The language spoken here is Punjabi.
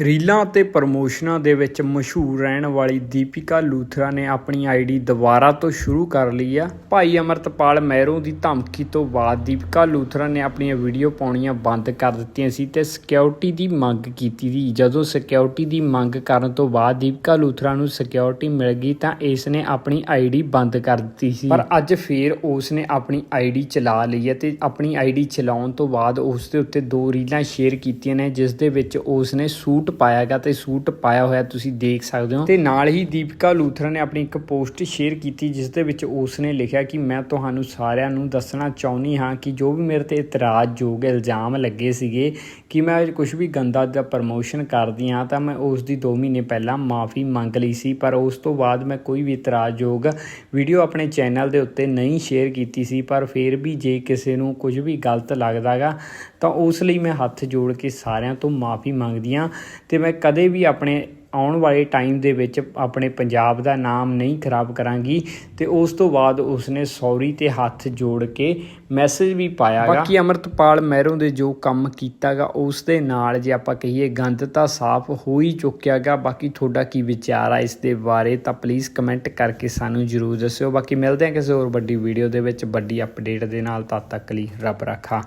ਰੀਲਾਂ ਅਤੇ ਪ੍ਰਮੋਸ਼ਨਾਂ ਦੇ ਵਿੱਚ ਮਸ਼ਹੂਰ ਰਹਿਣ ਵਾਲੀ ਦੀਪਿਕਾ ਲੂਥਰਾ ਨੇ ਆਪਣੀ ਆਈਡੀ ਦੁਬਾਰਾ ਤੋਂ ਸ਼ੁਰੂ ਕਰ ਲਈ ਆ। ਭਾਈ ਅਮਰਤਪਾਲ ਮਹਿਰੋਂ ਦੀ ਧਮਕੀ ਤੋਂ ਬਾਅਦ ਦੀਪਿਕਾ ਲੂਥਰਾ ਨੇ ਆਪਣੀਆਂ ਵੀਡੀਓ ਪਾਉਣੀਆਂ ਬੰਦ ਕਰ ਦਿੱਤੀਆਂ ਸੀ ਤੇ ਸਿਕਿਉਰਿਟੀ ਦੀ ਮੰਗ ਕੀਤੀ ਸੀ। ਜਦੋਂ ਸਿਕਿਉਰਿਟੀ ਦੀ ਮੰਗ ਕਰਨ ਤੋਂ ਬਾਅਦ ਦੀਪਿਕਾ ਲੂਥਰਾ ਨੂੰ ਸਿਕਿਉਰਿਟੀ ਮਿਲ ਗਈ ਤਾਂ ਇਸ ਨੇ ਆਪਣੀ ਆਈਡੀ ਬੰਦ ਕਰ ਦਿੱਤੀ ਸੀ। ਪਰ ਅੱਜ ਫੇਰ ਉਸ ਨੇ ਆਪਣੀ ਆਈਡੀ ਚਲਾ ਲਈ ਹੈ ਤੇ ਆਪਣੀ ਆਈਡੀ ਚਲਾਉਣ ਤੋਂ ਬਾਅਦ ਉਸ ਦੇ ਉੱਤੇ ਦੋ ਰੀਲਾਂ ਸ਼ੇਅਰ ਕੀਤੀਆਂ ਨੇ, ਜਿਸ ਦੇ ਵਿੱਚ ਉਸ ਨੇ ਸੂਟ ਸੂਟ ਪਾਇਆ ਪਾਇਆਗਾ ਤੇ ਸੂਟ ਪਾਇਆ ਹੋਇਆ ਤੁਸੀਂ ਦੇਖ ਸਕਦੇ ਹੋ। ਤੇ ਨਾਲ ਹੀ ਦੀਪਿਕਾ ਲੂਥਰਾ ਨੇ ਆਪਣੀ ਇੱਕ ਪੋਸਟ ਸ਼ੇਅਰ ਕੀਤੀ ਜਿਸ ਦੇ ਵਿੱਚ ਉਸ ਨੇ ਲਿਖਿਆ ਕਿ ਮੈਂ ਤੁਹਾਨੂੰ ਸਾਰਿਆਂ ਨੂੰ ਦੱਸਣਾ ਚਾਹੁੰਦੀ ਹਾਂ ਕਿ ਜੋ ਵੀ ਮੇਰੇ ਤੇ ਇਤਰਾਜ਼ਯੋਗ ਇਲਜ਼ਾਮ ਲੱਗੇ ਸੀਗੇ ਕਿ ਮੈਂ ਕੁਝ ਵੀ ਗੰਦਾ ਦਾ ਪ੍ਰਮੋਸ਼ਨ ਕਰਦੀ ਹਾਂ ਤਾਂ ਮੈਂ ਉਸ ਦੀ 2 ਮਹੀਨੇ ਪਹਿਲਾਂ ਮਾਫੀ ਮੰਗ ਲਈ ਸੀ, ਪਰ ਉਸ ਤੋਂ ਬਾਅਦ ਮੈਂ ਕੋਈ ਵੀ ਇਤਰਾਜ਼ਯੋਗ ਵੀਡੀਓ ਆਪਣੇ ਚੈਨਲ ਦੇ ਉੱਤੇ ਨਹੀਂ ਸ਼ੇਅਰ ਕੀਤੀ ਸੀ, ਪਰ ਫਿਰ ਵੀ ਜੇ ਕਿਸੇ ਨੂੰ ਕੁਝ ਵੀ ਗਲਤ ਲੱਗਦਾਗਾ ਤਾਂ ਉਸ ਲਈ ਮੈਂ ਹੱਥ ਜੋੜ ਕੇ ਸਾਰਿਆਂ ਤੋਂ ਮਾਫੀ ਮੰਗਦੀ ਹਾਂ। ਤੇ ਮੈਂ ਕਦੇ ਵੀ ਆਪਣੇ ਆਉਣ ਵਾਲੇ ਟਾਈਮ ਦੇ ਵਿੱਚ ਆਪਣੇ ਪੰਜਾਬ ਦਾ ਨਾਮ ਨਹੀਂ ਖਰਾਬ ਕਰਾਂਗੀ। ਤੇ ਉਸ ਤੋਂ ਬਾਅਦ ਉਸਨੇ ਸੌਰੀ ਤੇ ਹੱਥ ਜੋੜ ਕੇ ਮੈਸੇਜ ਵੀ ਪਾਇਆਗਾ ਬਾਕੀ ਅਮਰਤਪਾਲ ਮਹਿਰੋਂ ਦੇ ਜੋ ਕੰਮ ਕੀਤਾਗਾ ਉਸ ਦੇ ਨਾਲ ਜੇ ਆਪਾਂ ਕਹੀਏ ਗੰਦ ਤਾਂ ਸਾਫ਼ ਹੋ ਹੀ ਚੁੱਕਿਆਗਾ ਬਾਕੀ ਤੁਹਾਡਾ ਕੀ ਵਿਚਾਰ ਆ ਇਸ ਦੇ ਬਾਰੇ ਤਾਂ ਪਲੀਜ਼ ਕਮੈਂਟ ਕਰਕੇ ਸਾਨੂੰ ਜਰੂਰ ਦੱਸਿਓ। ਬਾਕੀ ਮਿਲਦੇ ਹਾਂ ਕਿਸੇ ਹੋਰ ਵੱਡੀ ਵੀਡੀਓ ਦੇ ਵਿੱਚ ਵੱਡੀ ਅਪਡੇਟ ਦੇ ਨਾਲ। ਤਦ ਤੱਕ ਲਈ ਰੱਬ ਰਾਖਾ।